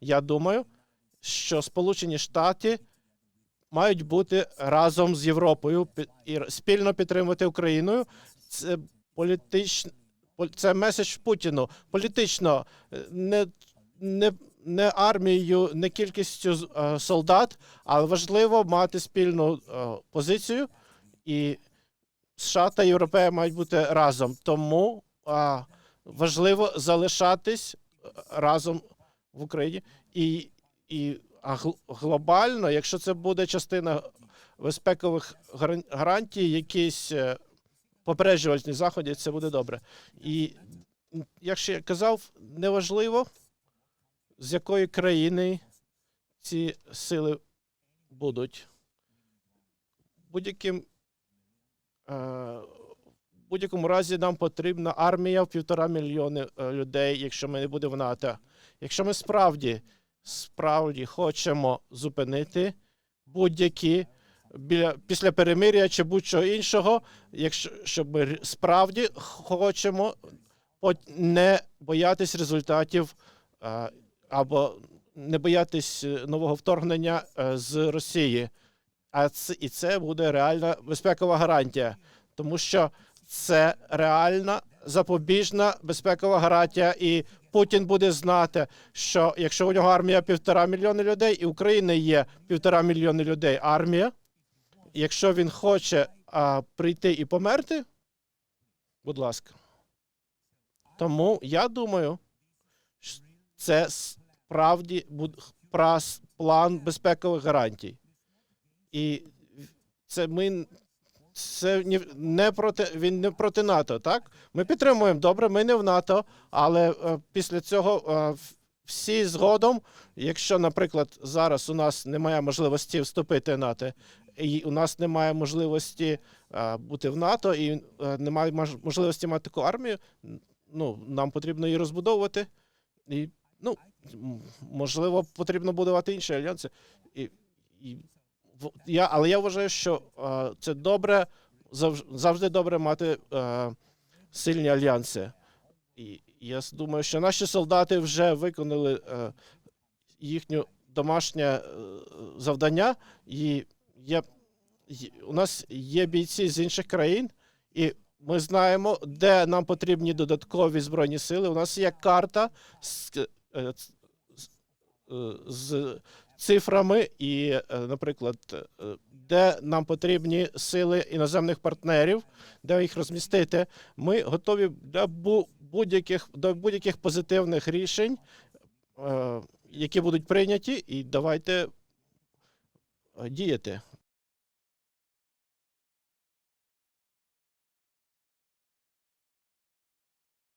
я думаю, що Сполучені Штати мають бути разом з Європою і спільно підтримувати Україною. Це політич... пол- це меседж Путіну. Політично е, не, не, не армією, не кількістю е, солдат, але важливо мати спільну е, позицію, і США та Європея мають бути разом. Тому важливо залишатись разом в Україні. І, і а глобально, якщо це буде частина безпекових гарантій, якісь е, попереджувальні заходи, це буде добре. І як ще я казав, неважливо, з якої країни ці сили будуть. Будь-яким е, будь-якому разі нам потрібна армія в півтора мільйони е, людей, якщо ми не будемо в НАТО. Якщо ми справді, справді хочемо зупинити будь-які після перемиря чи будь-чого іншого, якщо щоб ми справді хочемо не боятись результатів е, або не боятись е, нового вторгнення з Росії. А це і це буде реальна безпекова гарантія, тому що це реальна запобіжна безпекова гарантія, і Путін буде знати, що якщо у нього армія півтора мільйони людей, і України є півтора мільйони людей армія. Якщо він хоче а, прийти і померти, будь ласка. Тому я думаю, це справді план безпекових гарантій. І це ми це не проти він не проти НАТО, так? Ми підтримуємо добре, ми не в НАТО, але е, після цього е, всі згодом, якщо, наприклад, зараз у нас немає можливості вступити в НАТО, і у нас немає можливості е, бути в НАТО, і немає можливості мати таку армію, ну нам потрібно її розбудовувати. І ну можливо, потрібно будувати інші альянси. І, і я, але я вважаю, що е, це добре, завж- завжди добре мати е, сильні альянси. І я думаю, що наші солдати вже виконали е, їхнє домашнє е, завдання, і є, у нас є бійці з інших країн, і ми знаємо, де нам потрібні додаткові збройні сили. У нас є карта з, е, з, е, з цифрами, і, е, наприклад, е, де нам потрібні сили іноземних партнерів, де їх розмістити. Ми готові для будь-яких до будь-яких позитивних рішень, е, які будуть прийняті, і давайте діяти.